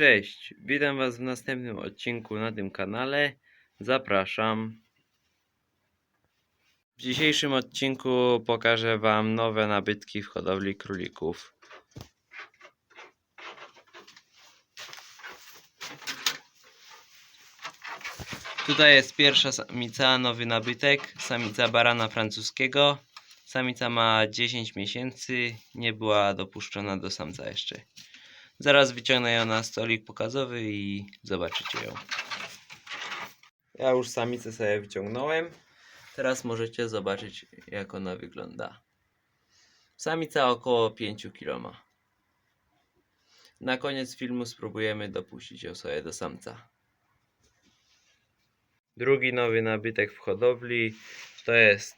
Cześć, witam Was w następnym odcinku na tym kanale. Zapraszam. W dzisiejszym odcinku pokażę Wam nowe nabytki w hodowli królików. Tutaj jest pierwsza samica, nowy nabytek, samica barana francuskiego. Samica ma 10 miesięcy, nie była dopuszczona do samca jeszcze. Zaraz wyciągnę ją na stolik pokazowy i zobaczycie ją. Ja już samicę sobie wyciągnąłem. Teraz możecie zobaczyć jak ona wygląda. Samica około 5 kg. Na koniec filmu spróbujemy dopuścić ją sobie do samca. Drugi nowy nabytek w hodowli to jest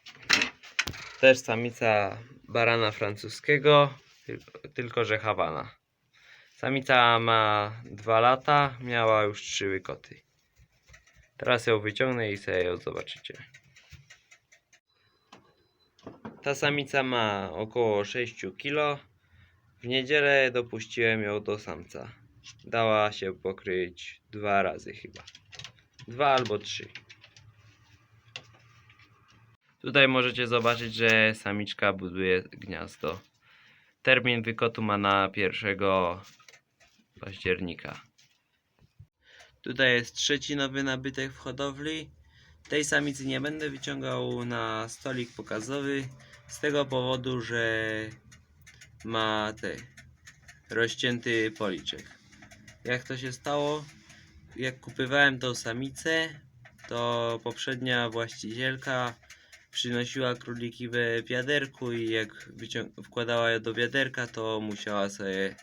też samica barana francuskiego, tylko że Hawana. Samica ma 2 lata, miała już 3 łykoty. Teraz ją wyciągnę i sobie ją zobaczycie. Ta samica ma około 6 kg. W niedzielę dopuściłem ją do samca. Dała się pokryć dwa razy chyba. Dwa albo trzy. Tutaj możecie zobaczyć, że samiczka buduje gniazdo. Termin wykotu ma na 1 października. Tutaj jest trzeci nowy nabytek w hodowli. Tej samicy nie będę wyciągał na stolik pokazowy z tego powodu, że ma te rozcięty policzek. Jak to się stało? Jak kupywałem tą samicę, to poprzednia właścicielka przynosiła króliki we wiaderku i jak wkładała je do wiaderka, to musiała sobie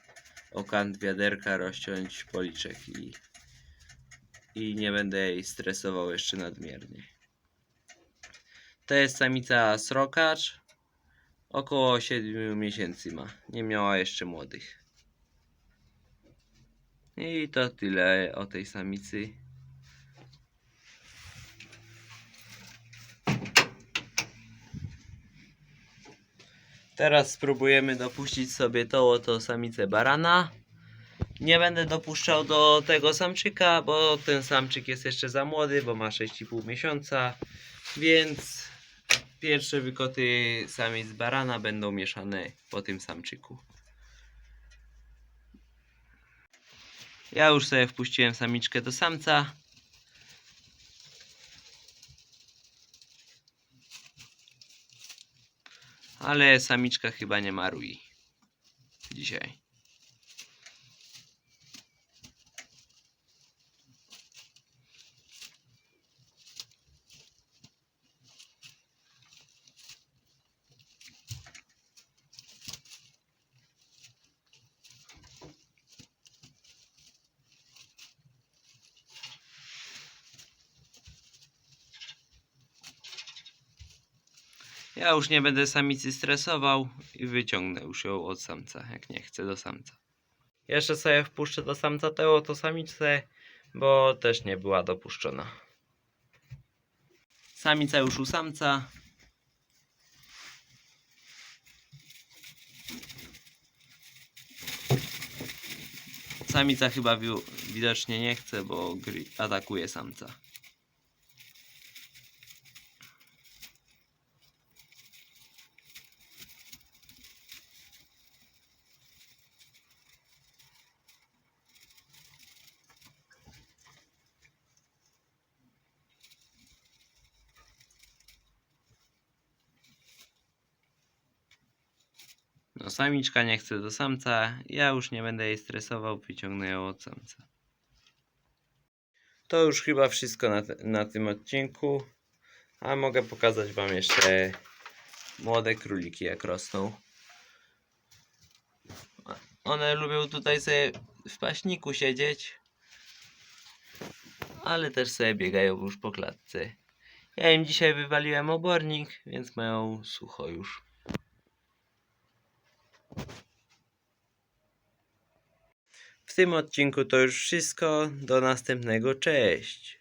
o kant wiaderka rozciąć policzek i, i nie będę jej stresował jeszcze nadmiernie. To jest samica srokacz. Około 7 miesięcy ma. Nie miała jeszcze młodych. I to tyle o tej samicy. Teraz spróbujemy dopuścić sobie tą oto samicę barana. Nie będę dopuszczał do tego samczyka, bo ten samczyk jest jeszcze za młody, bo ma 6,5 miesiąca. Więc pierwsze wykoty samic barana będą mieszane po tym samczyku. Ja już sobie wpuściłem samiczkę do samca. Ale samiczka chyba nie marui dzisiaj. Ja już nie będę samicy stresował i wyciągnę już ją od samca, jak nie chcę do samca. Jeszcze sobie wpuszczę do samca tę oto samicę, bo też nie była dopuszczona. Samica już u samca. Samica chyba wi- widocznie nie chce, bo atakuje samca. Samiczka nie chce do samca, ja już nie będę jej stresował, wyciągnę ją od samca. To już chyba wszystko na, na tym odcinku, a mogę pokazać wam jeszcze młode króliki jak rosną. One lubią tutaj sobie w paśniku siedzieć, ale też sobie biegają już po klatce. Ja im dzisiaj wywaliłem obornik, więc mają sucho już. Tym odcinku to już wszystko. Do następnego. Cześć.